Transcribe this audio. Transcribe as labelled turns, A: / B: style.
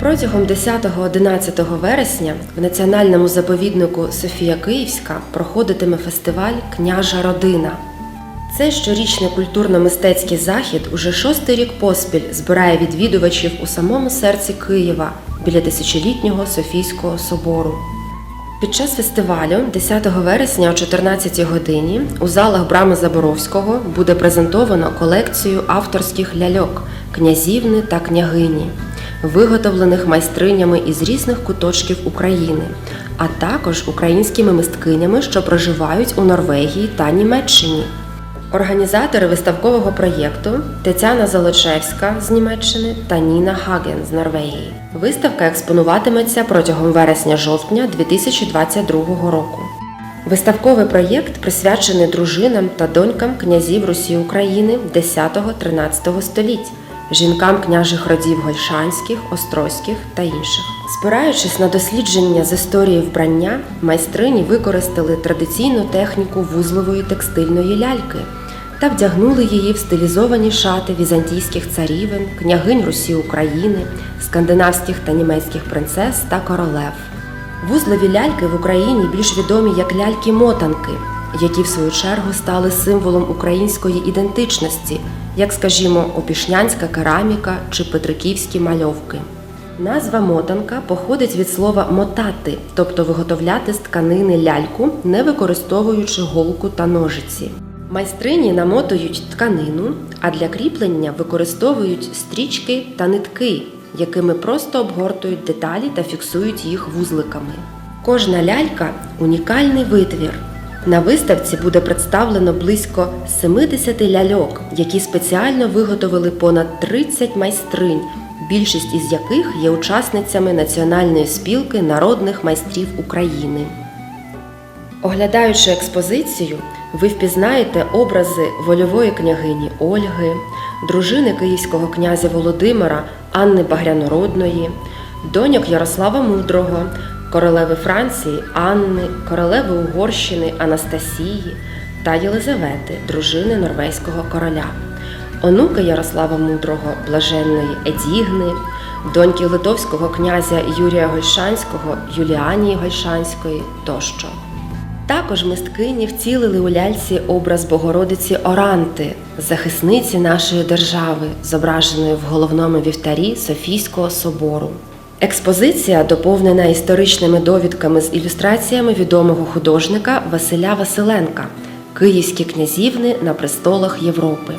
A: Протягом 10-11 вересня в національному заповіднику Софія Київська проходитиме фестиваль Княжа родина. Цей щорічний культурно-мистецький захід уже шостий рік поспіль збирає відвідувачів у самому серці Києва біля тисячолітнього Софійського собору. Під час фестивалю 10 вересня о 14 годині у залах Брами Заборовського буде презентовано колекцію авторських ляльок князівни та княгині, виготовлених майстринями із різних куточків України, а також українськими мисткинями, що проживають у Норвегії та Німеччині. Організатори виставкового проєкту Тетяна Золочевська з Німеччини та Ніна Хаген з Норвегії. Виставка експонуватиметься протягом вересня-жовтня 2022 року. Виставковий проєкт присвячений дружинам та донькам князів Русі України 10-13 століть, жінкам княжих родів Гольшанських, Острозьких та інших. Спираючись на дослідження з історії вбрання, майстрині використали традиційну техніку вузлової текстильної ляльки та вдягнули її в стилізовані шати візантійських царівен, княгинь Русі України, скандинавських та німецьких принцес та королев. Вузлові ляльки в Україні більш відомі як ляльки-мотанки, які в свою чергу стали символом української ідентичності, як, скажімо, опішнянська кераміка чи петриківські мальовки. Назва мотанка походить від слова мотати, тобто виготовляти з тканини ляльку, не використовуючи голку та ножиці. Майстрині намотують тканину, а для кріплення використовують стрічки та нитки, якими просто обгортують деталі та фіксують їх вузликами. Кожна лялька унікальний витвір. На виставці буде представлено близько 70 ляльок, які спеціально виготовили понад 30 майстринь, більшість із яких є учасницями Національної спілки народних майстрів України. Оглядаючи експозицію, ви впізнаєте образи вольової княгині Ольги, дружини київського князя Володимира Анни Багрянородної, доньок Ярослава Мудрого, королеви Франції Анни, королеви Угорщини Анастасії та Єлизавети, дружини норвезького короля, онуки Ярослава Мудрого, блаженної Едігни, доньки литовського князя Юрія Гольшанського, Юліанії Гольшанської тощо. Також мисткині вцілили у ляльці образ Богородиці Оранти, захисниці нашої держави, зображеної в головному вівтарі Софійського собору. Експозиція доповнена історичними довідками з ілюстраціями відомого художника Василя Василенка Київські князівни на престолах Європи.